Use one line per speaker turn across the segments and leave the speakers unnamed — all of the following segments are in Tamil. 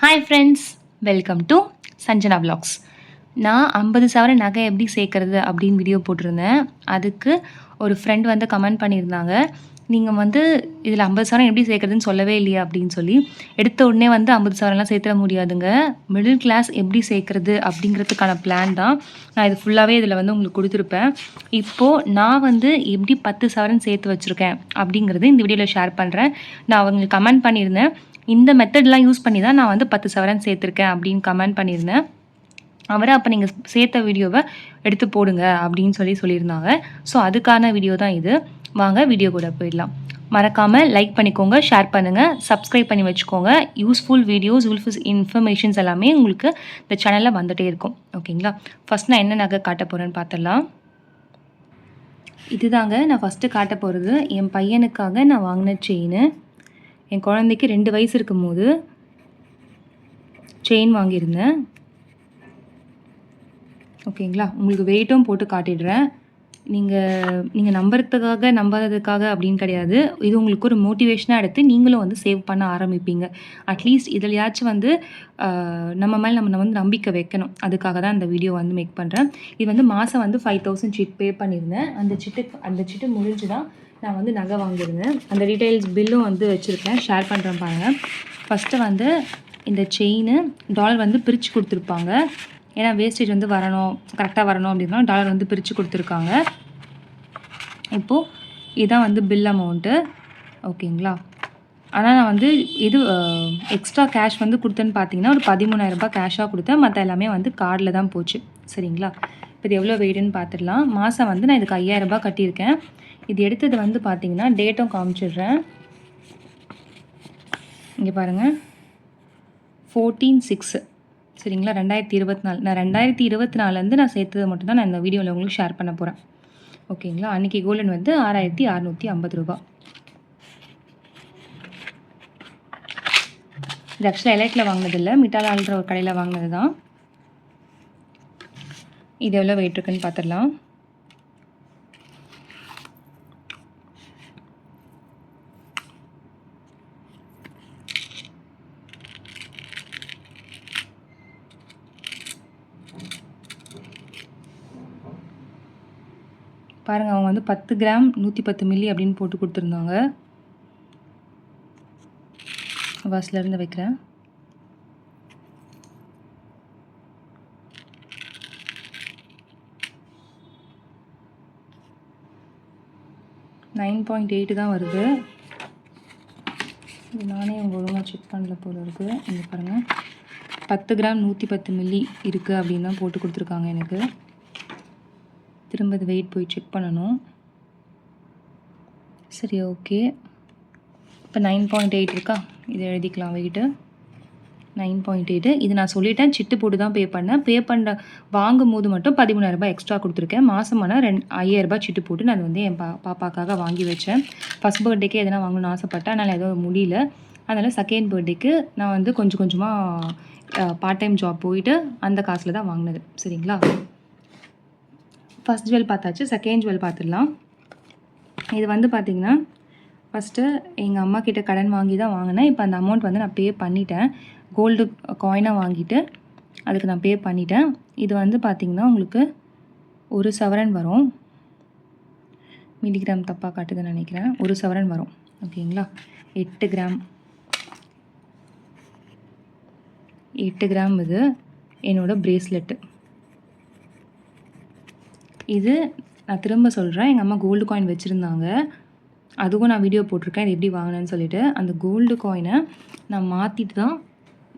hi friends welcome to Sanjana blogs நான் ஐம்பது சவர நகை எப்படி சேர்க்குறது அப்படின்னு வீடியோ போட்டிருந்தேன் அதுக்கு ஒரு ஃப்ரெண்ட் வந்து கமெண்ட் பண்ணியிருந்தாங்க நீங்கள் வந்து இதில் ஐம்பது சவரம் எப்படி சேர்க்குறதுன்னு சொல்லவே இல்லையா அப்படின்னு சொல்லி எடுத்த உடனே வந்து ஐம்பது சவரம்லாம் சேர்த்துட முடியாதுங்க மிடில் கிளாஸ் எப்படி சேர்க்குறது அப்படிங்கிறதுக்கான பிளான் தான் நான் இது ஃபுல்லாகவே இதில் வந்து உங்களுக்கு கொடுத்துருப்பேன் இப்போது நான் வந்து எப்படி பத்து சவரன் சேர்த்து வச்சுருக்கேன் அப்படிங்கிறது இந்த வீடியோவில் ஷேர் பண்ணுறேன் நான் அவங்களுக்கு கமெண்ட் பண்ணியிருந்தேன் இந்த மெத்தட்லாம் யூஸ் பண்ணி தான் நான் வந்து பத்து சவரன் சேர்த்துருக்கேன் அப்படின்னு கமெண்ட் பண்ணியிருந்தேன் அவரை அப்போ நீங்கள் சேர்த்த வீடியோவை எடுத்து போடுங்க அப்படின்னு சொல்லி சொல்லியிருந்தாங்க ஸோ அதுக்கான வீடியோ தான் இது வாங்க வீடியோ கூட போயிடலாம் மறக்காமல் லைக் பண்ணிக்கோங்க ஷேர் பண்ணுங்கள் சப்ஸ்கிரைப் பண்ணி வச்சுக்கோங்க யூஸ்ஃபுல் வீடியோஸ் யூஸ்ஃபுல் இன்ஃபர்மேஷன்ஸ் எல்லாமே உங்களுக்கு இந்த சேனலில் வந்துகிட்டே இருக்கும் ஓகேங்களா ஃபஸ்ட் நான் என்ன நகை காட்ட போகிறேன்னு பார்த்துடலாம் இதுதாங்க நான் ஃபஸ்ட்டு காட்ட போகிறது என் பையனுக்காக நான் வாங்கின செயின்னு என் குழந்தைக்கு ரெண்டு வயசு இருக்கும் போது செயின் வாங்கியிருந்தேன் ஓகேங்களா உங்களுக்கு வெயிட்டும் போட்டு காட்டிடுறேன் நீங்கள் நீங்கள் நம்புறதுக்காக நம்பாததுக்காக அப்படின்னு கிடையாது இது உங்களுக்கு ஒரு மோட்டிவேஷனாக எடுத்து நீங்களும் வந்து சேவ் பண்ண ஆரம்பிப்பீங்க அட்லீஸ்ட் யாச்சும் வந்து நம்ம மேலே நம்ம வந்து நம்பிக்கை வைக்கணும் அதுக்காக தான் இந்த வீடியோ வந்து மேக் பண்ணுறேன் இது வந்து மாதம் வந்து ஃபைவ் தௌசண்ட் சிட் பே பண்ணியிருந்தேன் அந்த சிட்டு அந்த சிட்டு முடிஞ்சு தான் நான் வந்து நகை வாங்கியிருந்தேன் அந்த டீட்டெயில்ஸ் பில்லும் வந்து வச்சுருக்கேன் ஷேர் பண்ணுறேன் பாருங்கள் ஃபஸ்ட்டு வந்து இந்த செயின் டாலர் வந்து பிரித்து கொடுத்துருப்பாங்க ஏன்னா வேஸ்டேஜ் வந்து வரணும் கரெக்டாக வரணும் அப்படின்னா டாலர் வந்து பிரித்து கொடுத்துருக்காங்க இப்போது இதுதான் வந்து பில் அமௌண்ட்டு ஓகேங்களா ஆனால் நான் வந்து இது எக்ஸ்ட்ரா கேஷ் வந்து கொடுத்தேன்னு பார்த்தீங்கன்னா ஒரு பதிமூணாயிரரூபா கேஷாக கொடுத்தேன் மற்ற எல்லாமே வந்து கார்டில் தான் போச்சு சரிங்களா இப்போ இது எவ்வளோ வெயிடுன்னு பார்த்துடலாம் மாதம் வந்து நான் இதுக்கு ஐயாயிரரூபா கட்டியிருக்கேன் இது எடுத்தது வந்து பார்த்திங்கன்னா டேட்டும் காமிச்சிடுறேன் இங்கே பாருங்கள் ஃபோர்டீன் சிக்ஸு சரிங்களா ரெண்டாயிரத்தி இருபத்தி நாலு நான் ரெண்டாயிரத்தி இருபத்தி நாலுலேருந்து நான் சேர்த்தது மட்டும்தான் நான் இந்த வீடியோவில் உங்களுக்கு ஷேர் பண்ண போகிறேன் ஓகேங்களா அன்றைக்கி கோல்டன் வந்து ஆறாயிரத்தி அறநூற்றி ஐம்பது ரூபா இது ஆக்சுவலாக எலைட்டில் வாங்கினதில்லை மிட்டாலான்ற ஒரு கடையில் வாங்கினது தான் இது எவ்வளோ வெயிட் இருக்குன்னு பார்த்துடலாம் பாருங்கள் அவங்க வந்து பத்து கிராம் நூற்றி பத்து மில்லி அப்படின்னு போட்டு கொடுத்துருந்தாங்க வாசலேருந்து வைக்கிறேன் நைன் பாயிண்ட் எயிட்டு தான் வருது நானே அவங்க ஒழுங்காக செக் பண்ணல போல் இருக்குது இங்கே பாருங்கள் பத்து கிராம் நூற்றி பத்து மில்லி இருக்குது அப்படின்னு தான் போட்டு கொடுத்துருக்காங்க எனக்கு திரும்ப அது வெயிட் போய் செக் பண்ணணும் சரி ஓகே இப்போ நைன் பாயிண்ட் எயிட் இருக்கா இதை எழுதிக்கலாம் வெயிட்டு நைன் பாயிண்ட் எயிட்டு இது நான் சொல்லிட்டேன் சிட்டு போட்டு தான் பே பண்ணேன் பே பண்ண வாங்கும் போது மட்டும் பதிமூணாயிரரூபா எக்ஸ்ட்ரா கொடுத்துருக்கேன் மாதமான ரெண்டு ஐயாயிரரூபா சிட்டு போட்டு நான் வந்து என் பா பாப்பாக்காக வாங்கி வச்சேன் ஃபஸ்ட் பர்த்டேக்கே எதனா வாங்கணும்னு ஆசைப்பட்டேன் அதனால் எதுவும் முடியல அதனால் செகண்ட் பர்த்டேக்கு நான் வந்து கொஞ்சம் கொஞ்சமாக பார்ட் டைம் ஜாப் போயிட்டு அந்த காசில் தான் வாங்கினது சரிங்களா ஃபஸ்ட் ஜுவல் பார்த்தாச்சு செகண்ட் ஜுவல் பார்த்துடலாம் இது வந்து பார்த்திங்கன்னா ஃபஸ்ட்டு எங்கள் அம்மா கிட்டே கடன் வாங்கி தான் வாங்கினேன் இப்போ அந்த அமௌண்ட் வந்து நான் பே பண்ணிட்டேன் கோல்டு காயினாக வாங்கிட்டு அதுக்கு நான் பே பண்ணிட்டேன் இது வந்து பார்த்திங்கன்னா உங்களுக்கு ஒரு சவரன் வரும் மில்லிகிராம் தப்பாக காட்டுதுன்னு நினைக்கிறேன் ஒரு சவரன் வரும் ஓகேங்களா எட்டு கிராம் எட்டு கிராம் இது என்னோடய ப்ரேஸ்லெட்டு இது நான் திரும்ப சொல்கிறேன் எங்கள் அம்மா கோல்டு காயின் வச்சுருந்தாங்க அதுவும் நான் வீடியோ போட்டிருக்கேன் இது எப்படி வாங்கினேன்னு சொல்லிட்டு அந்த கோல்டு காயினை நான் மாற்றிட்டு தான்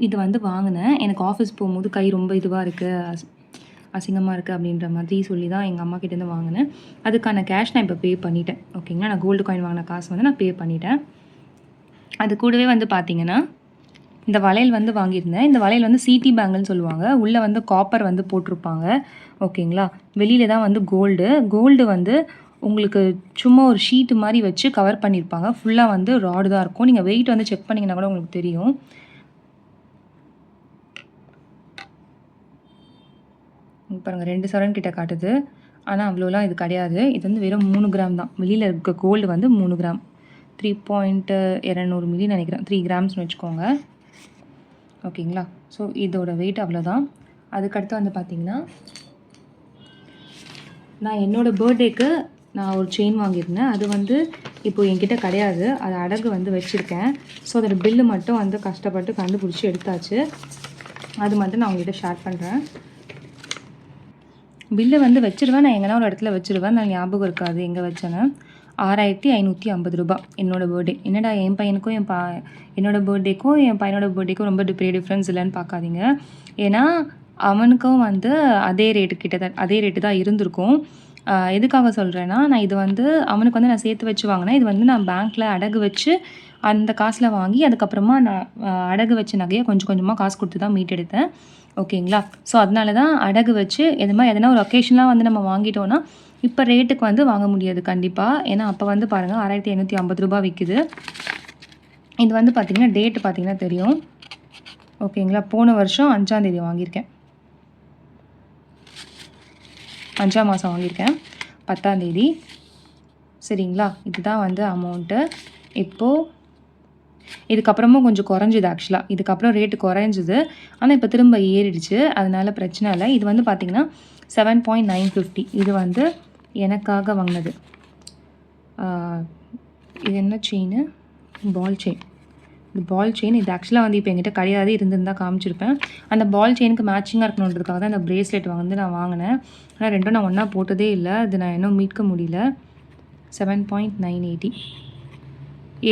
இது வந்து வாங்கினேன் எனக்கு ஆஃபீஸ் போகும்போது கை ரொம்ப இதுவாக இருக்குது அசிங்கமாக இருக்குது அப்படின்ற மாதிரி சொல்லி தான் எங்கள் அம்மா கிட்டேருந்து வாங்கினேன் அதுக்கான கேஷ் நான் இப்போ பே பண்ணிட்டேன் ஓகேங்களா நான் கோல்டு காயின் வாங்கின காசு வந்து நான் பே பண்ணிட்டேன் அது கூடவே வந்து பார்த்திங்கன்னா இந்த வளையல் வந்து வாங்கியிருந்தேன் இந்த வளையல் வந்து சிடி பேங்கல்னு சொல்லுவாங்க உள்ளே வந்து காப்பர் வந்து போட்டிருப்பாங்க ஓகேங்களா வெளியில தான் வந்து கோல்டு கோல்டு வந்து உங்களுக்கு சும்மா ஒரு ஷீட்டு மாதிரி வச்சு கவர் பண்ணியிருப்பாங்க ஃபுல்லாக வந்து ராடு தான் இருக்கும் நீங்கள் வெயிட் வந்து செக் பண்ணிங்கன்னா கூட உங்களுக்கு தெரியும் பாருங்கள் ரெண்டு சவரன் கிட்ட காட்டுது ஆனால் அவ்வளோலாம் இது கிடையாது இது வந்து வெறும் மூணு கிராம் தான் வெளியில் இருக்க கோல்டு வந்து மூணு கிராம் த்ரீ பாயிண்ட்டு இரநூறு மில்லி நினைக்கிறேன் த்ரீ கிராம்ஸ்னு வச்சுக்கோங்க ஓகேங்களா ஸோ இதோட வெயிட் அவ்வளோதான் அதுக்கடுத்து வந்து பார்த்திங்கன்னா நான் என்னோடய பர்த்டேக்கு நான் ஒரு செயின் வாங்கியிருந்தேன் அது வந்து இப்போ என்கிட்ட கிடையாது அது அடகு வந்து வச்சுருக்கேன் ஸோ அதோட பில்லு மட்டும் வந்து கஷ்டப்பட்டு கண்டுபிடிச்சி எடுத்தாச்சு அது மட்டும் நான் உங்ககிட்ட ஷேர் பண்ணுறேன் பில்லு வந்து வச்சுருவேன் நான் எங்கன்னா ஒரு இடத்துல வச்சுருவேன் நான் ஞாபகம் இருக்காது எங்கே வச்சேன்னு ஆறாயிரத்தி ஐநூற்றி ஐம்பது ரூபாய் என்னோடய பர்த்டே என்னடா என் பையனுக்கும் என் பா என்னோடய பர்த்டேக்கும் என் பையனோட பர்த்டேக்கும் ரொம்ப பெரிய டிஃப்ரென்ஸ் இல்லைன்னு பார்க்காதீங்க ஏன்னா அவனுக்கும் வந்து அதே ரேட்டு கிட்ட அதே ரேட்டு தான் இருந்திருக்கும் எதுக்காக சொல்கிறேன்னா நான் இது வந்து அவனுக்கு வந்து நான் சேர்த்து வச்சு வாங்கினேன் இது வந்து நான் பேங்க்கில் அடகு வச்சு அந்த காசில் வாங்கி அதுக்கப்புறமா நான் அடகு வச்ச நகையை கொஞ்சம் கொஞ்சமாக காசு கொடுத்து தான் மீட்டெடுத்தேன் ஓகேங்களா ஸோ அதனால தான் அடகு வச்சு எது மாதிரி எதனா ஒரு ஒகேஷனாக வந்து நம்ம வாங்கிட்டோன்னா இப்போ ரேட்டுக்கு வந்து வாங்க முடியாது கண்டிப்பாக ஏன்னா அப்போ வந்து பாருங்கள் ஆறாயிரத்தி ஐநூற்றி ஐம்பது ரூபா விற்கிது இது வந்து பார்த்திங்கன்னா டேட்டு பார்த்திங்கன்னா தெரியும் ஓகேங்களா போன வருஷம் அஞ்சாந்தேதி வாங்கியிருக்கேன் அஞ்சாம் மாதம் வாங்கியிருக்கேன் தேதி சரிங்களா இதுதான் வந்து அமௌண்ட்டு இப்போது இதுக்கப்புறமும் கொஞ்சம் குறைஞ்சிது ஆக்சுவலாக இதுக்கப்புறம் ரேட்டு குறைஞ்சிது ஆனால் இப்போ திரும்ப ஏறிடுச்சு அதனால் பிரச்சனை இல்லை இது வந்து பார்த்திங்கன்னா செவன் பாயிண்ட் நைன் ஃபிஃப்டி இது வந்து எனக்காக வாங்கினது இது என்ன செயின் பால் செயின் இந்த பால் செயின் இது ஆக்சுவலாக வந்து இப்போ எங்கிட்ட கிடையாது இருந்திருந்தால் காமிச்சிருப்பேன் அந்த பால் செயினுக்கு மேட்சிங்காக இருக்கணுன்றதுக்காக தான் அந்த ப்ரேஸ்லெட் வந்து நான் வாங்கினேன் ஆனால் ரெண்டும் நான் ஒன்றா போட்டதே இல்லை அது நான் இன்னும் மீட்க முடியல செவன் பாயிண்ட் நைன் எயிட்டி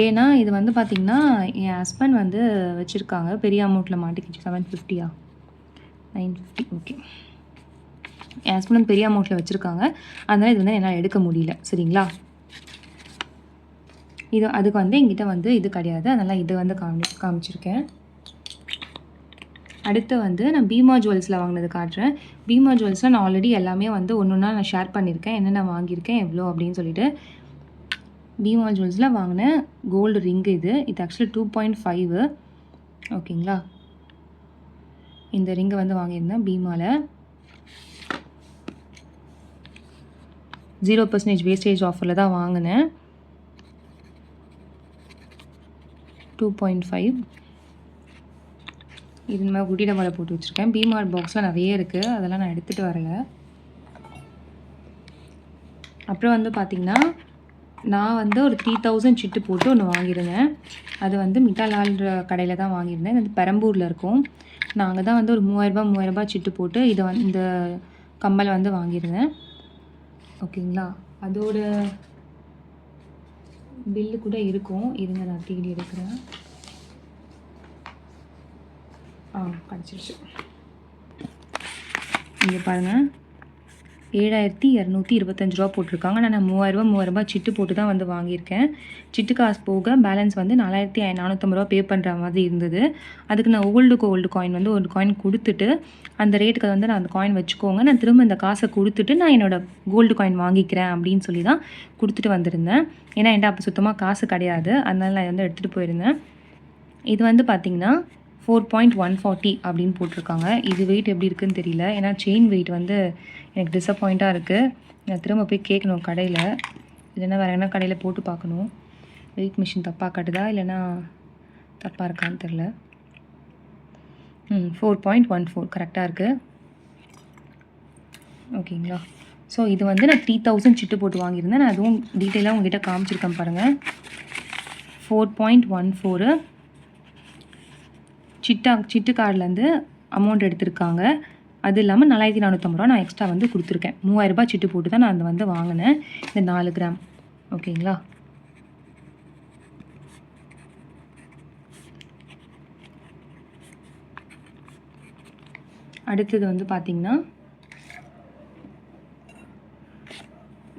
ஏன்னா இது வந்து பார்த்திங்கன்னா என் ஹஸ்பண்ட் வந்து வச்சுருக்காங்க பெரிய அமௌண்ட்டில் மாட்டிக்கிச்சு செவன் ஃபிஃப்டியா நைன் ஃபிஃப்டி ஓகே என் ஹஸ்பண்ட் வந்து பெரிய அமௌண்ட்டில் வச்சுருக்காங்க அதனால் இது வந்து என்னால் எடுக்க முடியல சரிங்களா இது அதுக்கு வந்து எங்கிட்ட வந்து இது கிடையாது அதனால் இது வந்து காமி காமிச்சிருக்கேன் அடுத்து வந்து நான் பீமா ஜுவல்ஸில் வாங்கினது காட்டுறேன் பீமா ஜுவல்ஸில் நான் ஆல்ரெடி எல்லாமே வந்து ஒன்று ஒன்றா நான் ஷேர் பண்ணியிருக்கேன் என்னென்ன வாங்கியிருக்கேன் எவ்வளோ அப்படின்னு சொல்லிட்டு பீமால் ஜுவல்ஸில் வாங்கின கோல்டு ரிங்கு இது இது ஆக்சுவலி டூ பாயிண்ட் ஃபைவு ஓகேங்களா இந்த ரிங்கை வந்து வாங்கியிருந்தேன் பீமாவில் ஜீரோ பர்சன்டேஜ் வேஸ்டேஜ் ஆஃபரில் தான் வாங்கினேன் டூ பாயிண்ட் ஃபைவ் இது மாதிரி குட்டி டபாவில் போட்டு வச்சுருக்கேன் பிமார்ட் பாக்ஸ்லாம் நிறைய இருக்குது அதெல்லாம் நான் எடுத்துகிட்டு வரலை அப்புறம் வந்து பார்த்திங்கன்னா நான் வந்து ஒரு த்ரீ தௌசண்ட் சிட்டு போட்டு ஒன்று வாங்கியிருந்தேன் அது வந்து மிட்டாலால் கடையில் தான் வாங்கியிருந்தேன் இது வந்து பெரம்பூரில் இருக்கும் நாங்கள் தான் வந்து ஒரு மூவாயிரரூபா மூவாயிரரூபா சிட்டு போட்டு இதை வந்து இந்த கம்மலை வந்து வாங்கியிருந்தேன் ஓகேங்களா அதோட பில்லு கூட இருக்கும் இருங்க நான் தேடி எடுக்கிறேன் ஆ கிடச்சிருச்சு இங்கே பாருங்கள் ஏழாயிரத்தி இரநூத்தி இருபத்தஞ்சு ரூபா போட்டிருக்காங்க நான் மூவாயிரரூபா மூவாயிரரூபா சிட்டு போட்டு தான் வந்து வாங்கியிருக்கேன் சிட்டு காசு போக பேலன்ஸ் வந்து நாலாயிரத்தி நானூற்றம்பது ரூபா பே பண்ணுற மாதிரி இருந்தது அதுக்கு நான் ஓல்டு கோல்டு காயின் வந்து ஒரு காயின் கொடுத்துட்டு அந்த ரேட்டுக்கு வந்து நான் அந்த காயின் வச்சுக்கோங்க நான் திரும்ப இந்த காசை கொடுத்துட்டு நான் என்னோடய கோல்டு காயின் வாங்கிக்கிறேன் அப்படின்னு சொல்லி தான் கொடுத்துட்டு வந்திருந்தேன் ஏன்னா என்ன அப்போ சுத்தமாக காசு கிடையாது அதனால் நான் வந்து எடுத்துகிட்டு போயிருந்தேன் இது வந்து பார்த்திங்கன்னா ஃபோர் பாயிண்ட் ஒன் ஃபார்ட்டி அப்படின்னு போட்டிருக்காங்க இது வெயிட் எப்படி இருக்குதுன்னு தெரியல ஏன்னா செயின் வெயிட் வந்து எனக்கு டிஸப்பாயிண்ட்டாக இருக்குது நான் திரும்ப போய் கேட்கணும் கடையில் இல்லைன்னா வேறு என்ன கடையில் போட்டு பார்க்கணும் வெயிட் மிஷின் தப்பாக கட்டுதா இல்லைன்னா தப்பாக இருக்கான்னு தெரில ம் ஃபோர் பாயிண்ட் ஒன் ஃபோர் கரெக்டாக இருக்குது ஓகேங்களா ஸோ இது வந்து நான் த்ரீ தௌசண்ட் சிட்டு போட்டு வாங்கியிருந்தேன் நான் அதுவும் டீட்டெயிலாக உங்ககிட்ட காமிச்சிருக்கேன் பாருங்கள் ஃபோர் பாயிண்ட் ஒன் ஃபோரு சிட்டா சிட்டு அமௌண்ட் எடுத்திருக்காங்க அது இல்லாமல் நாலாயிரத்தி நானூற்றம்பது ரூபா நான் எக்ஸ்ட்ரா வந்து கொடுத்துருக்கேன் மூவாயிரரூபா சிட்டு போட்டு தான் நான் அந்த வந்து வாங்கினேன் இந்த நாலு கிராம் ஓகேங்களா அடுத்தது வந்து பார்த்திங்கன்னா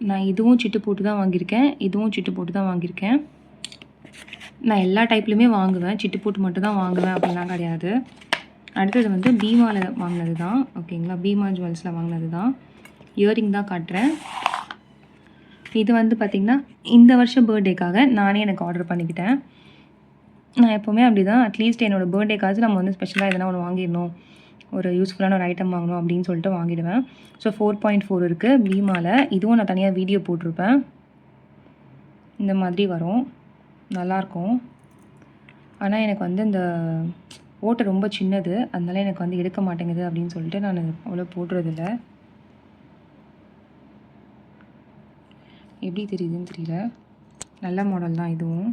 நான் இதுவும் சிட்டு போட்டு தான் வாங்கியிருக்கேன் இதுவும் சிட்டு போட்டு தான் வாங்கியிருக்கேன் நான் எல்லா டைப்லையுமே வாங்குவேன் சிட்டு போட்டு மட்டும் தான் வாங்குவேன் அப்படிலாம் கிடையாது அடுத்தது வந்து பீமாவில் வாங்கினது தான் ஓகேங்களா பீமா ஜுவல்ஸில் வாங்கினது தான் இயரிங் தான் காட்டுறேன் இது வந்து பார்த்திங்கன்னா இந்த வருஷம் பர்த்டேக்காக நானே எனக்கு ஆர்டர் பண்ணிக்கிட்டேன் நான் எப்போவுமே அப்படி தான் அட்லீஸ்ட் என்னோடய பர்த்டேக்காச்சும் நம்ம வந்து ஸ்பெஷலாக எதனா ஒன்று வாங்கிடணும் ஒரு யூஸ்ஃபுல்லான ஒரு ஐட்டம் வாங்கணும் அப்படின்னு சொல்லிட்டு வாங்கிடுவேன் ஸோ ஃபோர் பாயிண்ட் ஃபோர் இருக்குது பீமாவில் இதுவும் நான் தனியாக வீடியோ போட்டிருப்பேன் இந்த மாதிரி வரும் நல்லாயிருக்கும் ஆனால் எனக்கு வந்து இந்த ஓட்டை ரொம்ப சின்னது அதனால் எனக்கு வந்து எடுக்க மாட்டேங்குது அப்படின்னு சொல்லிட்டு நான் அவ்வளோ போடுறதில்ல எப்படி தெரியுதுன்னு தெரியல நல்ல மாடல் தான் இதுவும்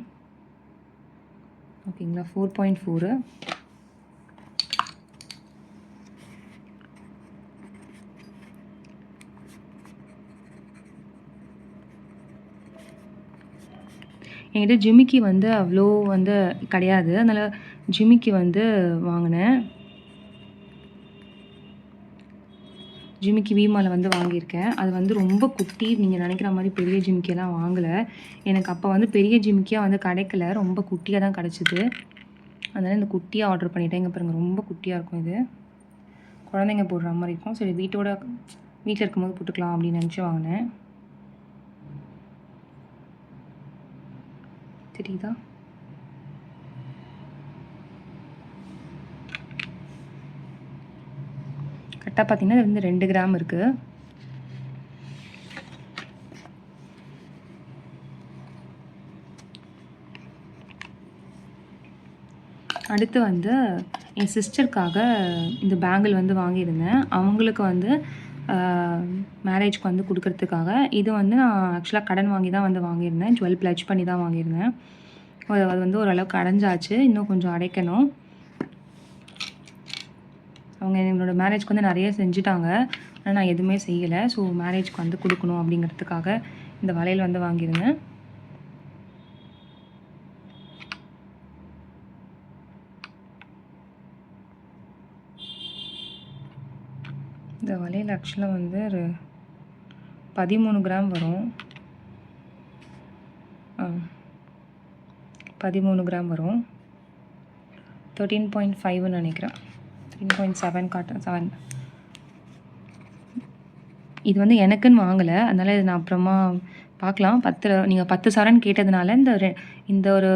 ஓகேங்களா ஃபோர் பாயிண்ட் ஃபோரு என்கிட்ட ஜிமிக்கி வந்து அவ்வளோ வந்து கிடையாது அதனால் ஜிமிக்கி வந்து வாங்கினேன் ஜிமிக்கி வீமாவில் வந்து வாங்கியிருக்கேன் அது வந்து ரொம்ப குட்டி நீங்கள் நினைக்கிற மாதிரி பெரிய ஜிமிக்கியெல்லாம் வாங்கலை எனக்கு அப்போ வந்து பெரிய ஜிமிக்கியாக வந்து கிடைக்கல ரொம்ப குட்டியாக தான் கிடச்சிது அதனால் இந்த குட்டியாக ஆர்டர் பண்ணிட்டேன் இங்கே பாருங்கள் ரொம்ப குட்டியாக இருக்கும் இது குழந்தைங்க போடுற மாதிரி இருக்கும் சரி வீட்டோட வீட்டில் இருக்கும்போது போட்டுக்கலாம் அப்படின்னு நினச்சி வாங்கினேன் தெரியுதா கரெக்டாக பார்த்தீங்கன்னா இது வந்து ரெண்டு கிராம் இருக்கு அடுத்து வந்து என் சிஸ்டருக்காக இந்த பேங்கிள் வந்து வாங்கியிருந்தேன் அவங்களுக்கு வந்து மேரேஜ்க்கு வந்து கொடுக்கறதுக்காக இது வந்து நான் ஆக்சுவலாக கடன் வாங்கி தான் வந்து வாங்கியிருந்தேன் ஜுவல் பிளச் பண்ணி தான் வாங்கியிருந்தேன் அது வந்து ஓரளவுக்கு அடைஞ்சாச்சு இன்னும் கொஞ்சம் அடைக்கணும் அவங்க என்னோடய மேரேஜ்க்கு வந்து நிறைய செஞ்சுட்டாங்க ஆனால் நான் எதுவுமே செய்யலை ஸோ மேரேஜ்க்கு வந்து கொடுக்கணும் அப்படிங்கிறதுக்காக இந்த வளையல் வந்து வாங்கியிருந்தேன் இந்த வளையல் ஆக்சுவலாக வந்து ஒரு பதிமூணு கிராம் வரும் பதிமூணு கிராம் வரும் தேர்ட்டீன் பாயிண்ட் ஃபைவ்னு நினைக்கிறேன் thirteen point seven cotton seven இது வந்து எனக்குன்னு வாங்கலை அதனால் இது நான் அப்புறமா பார்க்கலாம் பத்து நீங்கள் பத்து சரன் கேட்டதுனால இந்த ரெ இந்த ஒரு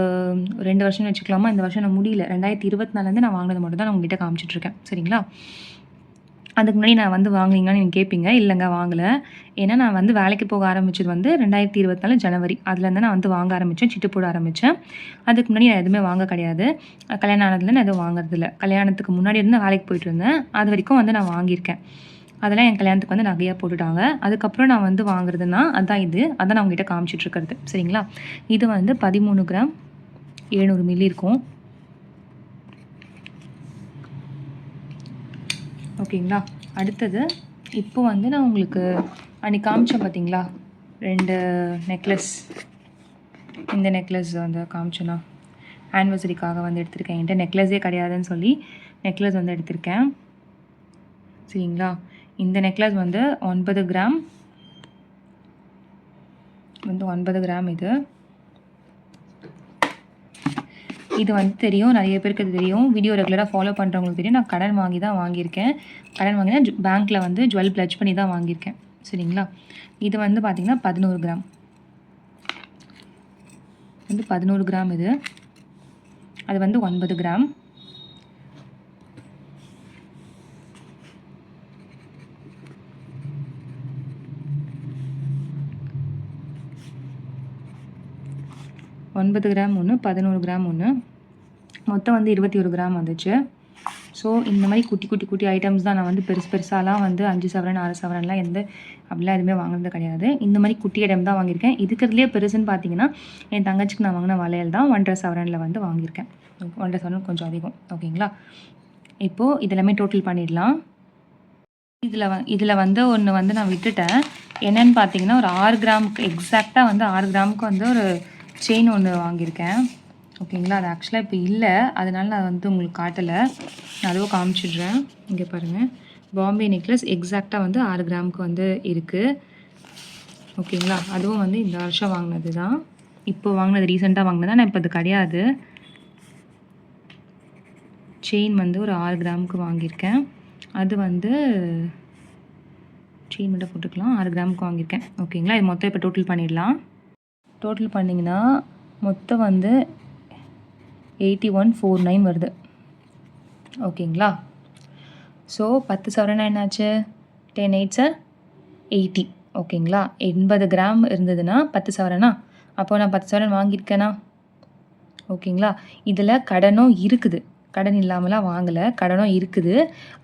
ரெண்டு வருஷம்னு வச்சுக்கலாமா இந்த வருஷம் நான் முடியல ரெண்டாயிரத்தி இருபத்தி நாலுலேருந்து நான் வாங்கினது மட்டும் தான் நான் உங்ககிட்ட காமிச்சிட்ருக்கேன் சரிங்களா அதுக்கு முன்னாடி நான் வந்து வாங்குனீங்கன்னு நீங்கள் கேட்பீங்க இல்லைங்க வாங்கலை ஏன்னா நான் வந்து வேலைக்கு போக ஆரம்பித்தது வந்து ரெண்டாயிரத்தி இருபத்தி நாலு ஜனவரி அதுலேருந்து நான் வந்து வாங்க ஆரம்பித்தேன் சிட்டு போட ஆரம்பித்தேன் அதுக்கு முன்னாடி நான் எதுவுமே வாங்க கிடையாது கல்யாணம் ஆனதுல நான் எதுவும் வாங்குறதில்ல கல்யாணத்துக்கு முன்னாடி இருந்து வேலைக்கு போயிட்டு இருந்தேன் அது வரைக்கும் வந்து நான் வாங்கியிருக்கேன் அதெல்லாம் என் கல்யாணத்துக்கு வந்து நகையாக போட்டுட்டாங்க அதுக்கப்புறம் நான் வந்து வாங்குறதுன்னா அதான் இது அதான் நான் உங்ககிட்ட காமிச்சிட்ருக்கிறது சரிங்களா இது வந்து பதிமூணு கிராம் எழுநூறு மில்லி இருக்கும் ஓகேங்களா அடுத்தது இப்போ வந்து நான் உங்களுக்கு அன்னைக்கு காமிச்சேன் பார்த்தீங்களா ரெண்டு நெக்லஸ் இந்த நெக்லஸ் வந்து காமிச்சேன்னா ஆனிவர்சரிக்காக வந்து எடுத்திருக்கேன் என்கிட்ட நெக்லஸே கிடையாதுன்னு சொல்லி நெக்லஸ் வந்து எடுத்திருக்கேன் சரிங்களா இந்த நெக்லஸ் வந்து ஒன்பது கிராம் வந்து ஒன்பது கிராம் இது இது வந்து தெரியும் நிறைய பேருக்கு அது தெரியும் வீடியோ ரெகுலராக ஃபாலோ பண்ணுறவங்களுக்கு தெரியும் நான் கடன் வாங்கி தான் வாங்கியிருக்கேன் கடன் வாங்கினா பேங்க்கில் வந்து ஜுவல் பிளட்ஜ் பண்ணி தான் வாங்கியிருக்கேன் சரிங்களா இது வந்து பார்த்திங்கன்னா பதினோரு கிராம் வந்து பதினோரு கிராம் இது அது வந்து ஒன்பது கிராம் ஒன்பது கிராம் ஒன்று பதினோரு கிராம் ஒன்று மொத்தம் வந்து இருபத்தி ஒரு கிராம் வந்துச்சு ஸோ இந்த மாதிரி குட்டி குட்டி குட்டி ஐட்டம்ஸ் தான் நான் வந்து பெருசு பெருசாலாம் வந்து அஞ்சு சவரன் ஆறு சவரன்லாம் எந்த அப்படிலாம் எதுவுமே வாங்கினது கிடையாது இந்த மாதிரி குட்டி ஐட்டம் தான் வாங்கியிருக்கேன் இதுக்கிறதுலேயே பெருசுன்னு பார்த்தீங்கன்னா என் தங்கச்சிக்கு நான் வாங்கின வளையல் தான் ஒன்றரை சவரனில் வந்து வாங்கியிருக்கேன் ஒன்றரை சவரன் கொஞ்சம் அதிகம் ஓகேங்களா இப்போது இதெல்லாமே டோட்டல் பண்ணிடலாம் இதில் வ இதில் வந்து ஒன்று வந்து நான் விட்டுட்டேன் என்னென்னு பார்த்தீங்கன்னா ஒரு ஆறு கிராமுக்கு எக்ஸாக்டாக வந்து ஆறு கிராமுக்கு வந்து ஒரு செயின் ஒன்று வாங்கியிருக்கேன் ஓகேங்களா அது ஆக்சுவலாக இப்போ இல்லை அதனால் நான் வந்து உங்களுக்கு காட்டலை நான் அதுவும் காமிச்சிடுறேன் இங்கே பாருங்கள் பாம்பே நெக்லஸ் எக்ஸாக்டாக வந்து ஆறு கிராமுக்கு வந்து இருக்குது ஓகேங்களா அதுவும் வந்து இந்த வருஷம் வாங்கினது தான் இப்போ வாங்கினது ரீசெண்டாக வாங்கினது ஆனால் இப்போ அது கிடையாது செயின் வந்து ஒரு ஆறு கிராமுக்கு வாங்கியிருக்கேன் அது வந்து செயின் மட்டும் போட்டுக்கலாம் ஆறு கிராமுக்கு வாங்கியிருக்கேன் ஓகேங்களா இது மொத்தம் இப்போ டோட்டல் பண்ணிடலாம் டோட்டல் பண்ணிங்கன்னா மொத்தம் வந்து எயிட்டி ஒன் ஃபோர் நைன் வருது ஓகேங்களா ஸோ பத்து சவரன் என்னாச்சு டென் எயிட் சார் எயிட்டி ஓகேங்களா எண்பது கிராம் இருந்ததுன்னா பத்து சவரனா அப்போது நான் பத்து சவரன் வாங்கியிருக்கேனா ஓகேங்களா இதில் கடனும் இருக்குது கடன் இல்லாமலாம் வாங்கலை கடனும் இருக்குது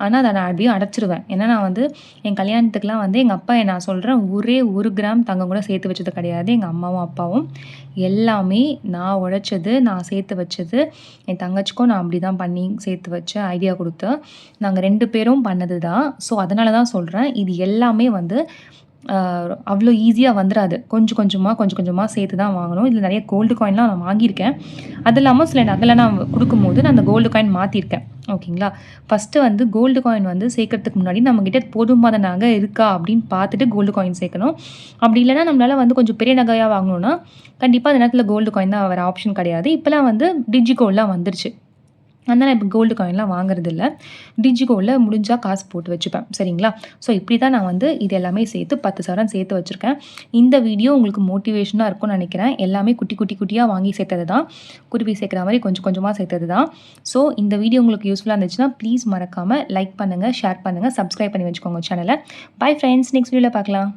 ஆனால் அதை நான் அப்படியே அடைச்சிருவேன் ஏன்னா நான் வந்து என் கல்யாணத்துக்குலாம் வந்து எங்கள் அப்பா நான் சொல்கிறேன் ஒரே ஒரு கிராம் தங்கம் கூட சேர்த்து வச்சது கிடையாது எங்கள் அம்மாவும் அப்பாவும் எல்லாமே நான் உழைச்சது நான் சேர்த்து வச்சது என் தங்கச்சிக்கும் நான் அப்படி தான் பண்ணி சேர்த்து வச்ச ஐடியா கொடுத்து நாங்கள் ரெண்டு பேரும் பண்ணது தான் ஸோ அதனால தான் சொல்கிறேன் இது எல்லாமே வந்து அவ்வளோ ஈஸியாக வந்துடாது கொஞ்சம் கொஞ்சமாக கொஞ்சம் கொஞ்சமாக சேர்த்து தான் வாங்கணும் இதில் நிறைய கோல்டு காயின்லாம் நான் வாங்கியிருக்கேன் அது இல்லாமல் சில நகலை நான் கொடுக்கும்போது நான் அந்த கோல்டு காயின் மாற்றிருக்கேன் ஓகேங்களா ஃபஸ்ட்டு வந்து கோல்டு காயின் வந்து சேர்க்கறதுக்கு முன்னாடி நம்மக்கிட்ட போதுமான நகை இருக்கா அப்படின்னு பார்த்துட்டு கோல்டு காயின் சேர்க்கணும் அப்படி இல்லைனா நம்மளால் வந்து கொஞ்சம் பெரிய நகையாக வாங்கணும்னா கண்டிப்பாக அந்த நேரத்தில் கோல்டு காயின் தான் வேறு ஆப்ஷன் கிடையாது இப்போலாம் வந்து டிஜி கோல்டெலாம் வந்துருச்சு அதனால் இப்போ கோல்டு காயின்லாம் வாங்குறதில்ல கோல்டில் முடிஞ்சால் காசு போட்டு வச்சுப்பேன் சரிங்களா ஸோ இப்படி தான் நான் வந்து இது எல்லாமே சேர்த்து பத்து சவரம் சேர்த்து வச்சுருக்கேன் இந்த வீடியோ உங்களுக்கு மோட்டிவேஷனாக இருக்கும்னு நினைக்கிறேன் எல்லாமே குட்டி குட்டி குட்டியாக வாங்கி சேர்த்தது தான் குருவி சேர்க்குற மாதிரி கொஞ்சம் கொஞ்சமாக சேர்த்தது தான் ஸோ இந்த வீடியோ உங்களுக்கு யூஸ்ஃபுல்லாக இருந்துச்சுன்னா ப்ளீஸ் மறக்காமல் லைக் பண்ணுங்கள் ஷேர் பண்ணுங்கள் சப்ஸ்கிரைப் பண்ணி வச்சுக்கோங்க சேனலை பை ஃப்ரெண்ட்ஸ் நெக்ஸ்ட் வீடியோவில் பார்க்கலாம்